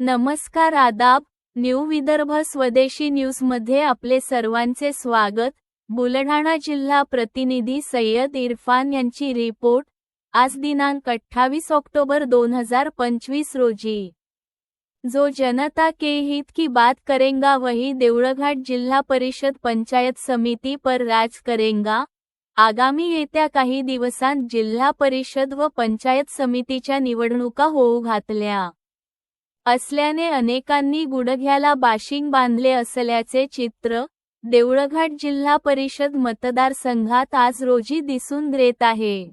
नमस्कार आदाब न्यू विदर्भ स्वदेशी न्यूजमध्ये आपले सर्वांचे स्वागत. बुलढाणा जिल्हा प्रतिनिधी सय्यद इरफान यांची रिपोर्ट आज दिनांक अठ्ठावीस ऑक्टोबर दोन हजार पंचवीस रोजी. जो जनता के हित की बात करेंगा वही देवळघाट जिल्हा परिषद पंचायत समिती पर राज करेगा। आगामी येत्या काही दिवसांत जिल्हा परिषद व पंचायत समितीच्या निवडणुका होऊ घातल्या असल्याने अनेकांनी गुडघ्याला बाशिंग बांधले असल्याचे चित्र देवळघाट जिल्हा परिषद मतदारसंघात आज रोजी दिसून येत आहे.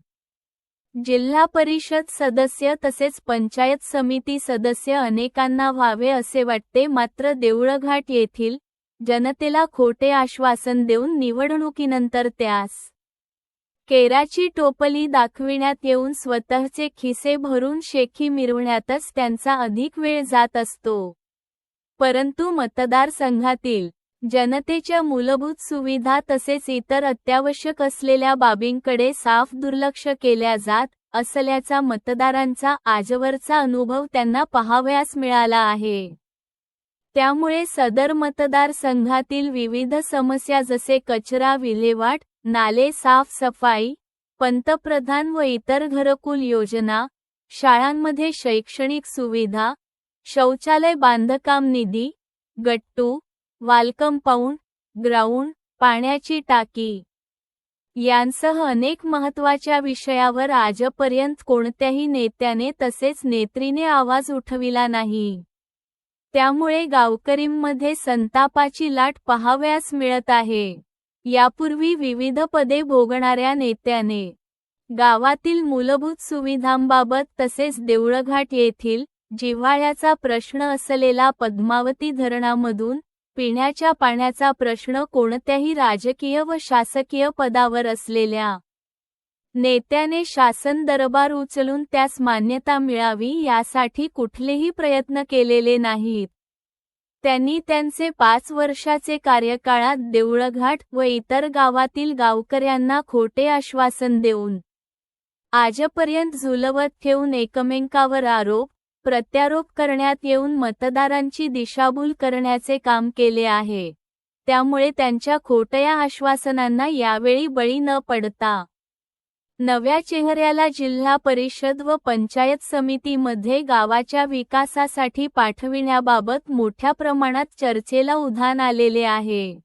जिल्हा परिषद सदस्य तसेच पंचायत समिती सदस्य अनेकांना व्हावे असे वाटते मात्र देऊळघाट येथील जनतेला खोटे आश्वासन देऊन निवडणुकीनंतर त्यास केराची टोपली दाखविण्यात येऊन स्वतःचे खिसे भरून शेखी मिरवण्यातच त्यांचा अधिक वेळ जात असतो. परंतु मतदारसंघातील जनतेच्या मूलभूत सुविधा तसेच इतर अत्यावश्यक असलेल्या बाबींकडे साफ दुर्लक्ष केल्या जात असल्याचा मतदारांचा आजवरचा अनुभव त्यांना पाहावयास मिळाला आहे. त्यामुळे सदर मतदारसंघातील विविध समस्या जसे कचरा विल्हेवाट नाले साफसफाई पंतप्रधान व इतर घरकुल योजना शाळांमध्ये शैक्षणिक सुविधा शौचालय बांधकाम निधी गट्टू वालकंपाऊंड ग्राउंड पाण्याची टाकी. यांसह अनेक महत्त्वाच्या विषयावर आजपर्यंत कोणत्याही नेत्याने तसेच नेत्रीने आवाज उठविला नाही. त्यामुळे गावकरींमध्ये संतापाची लाट पहावयास मिळत आहे. यापूर्वी विविध पदे भोगणाऱ्या नेत्याने गावातील मूलभूत सुविधांबाबत तसेच देवळघाट येथील जिव्हाळ्याचा प्रश्न असलेला पद्मावती धरणामधून पिण्याच्या पाण्याचा प्रश्न कोणत्याही राजकीय व शासकीय पदावर असलेल्या नेत्याने शासन दरबार उचलून त्यास मान्यता मिळावी यासाठी कुठलेही प्रयत्न केलेले नाहीत. त्यांनी त्यांचे पाच वर्षाचे कार्यकाळात देऊळघाट व इतर गावातील गावकऱ्यांना खोटे आश्वासन देऊन आजपर्यंत झुलवत ठेवून एकमेकावर आरोप प्रत्यारोप करण्यात येऊन मतदारांची दिशाभूल करण्याचे काम केले आहे. त्यामुळे त्यांच्या खोटया आश्वासनांना यावेळी बळी न पडता नव्या चेहऱ्याला जिल्हा परिषद व पंचायत समितीमध्ये गावाच्या विकासासाठी पाठविण्याबाबत मोठ्या प्रमाणात चर्चेला उधाण आलेले आहे.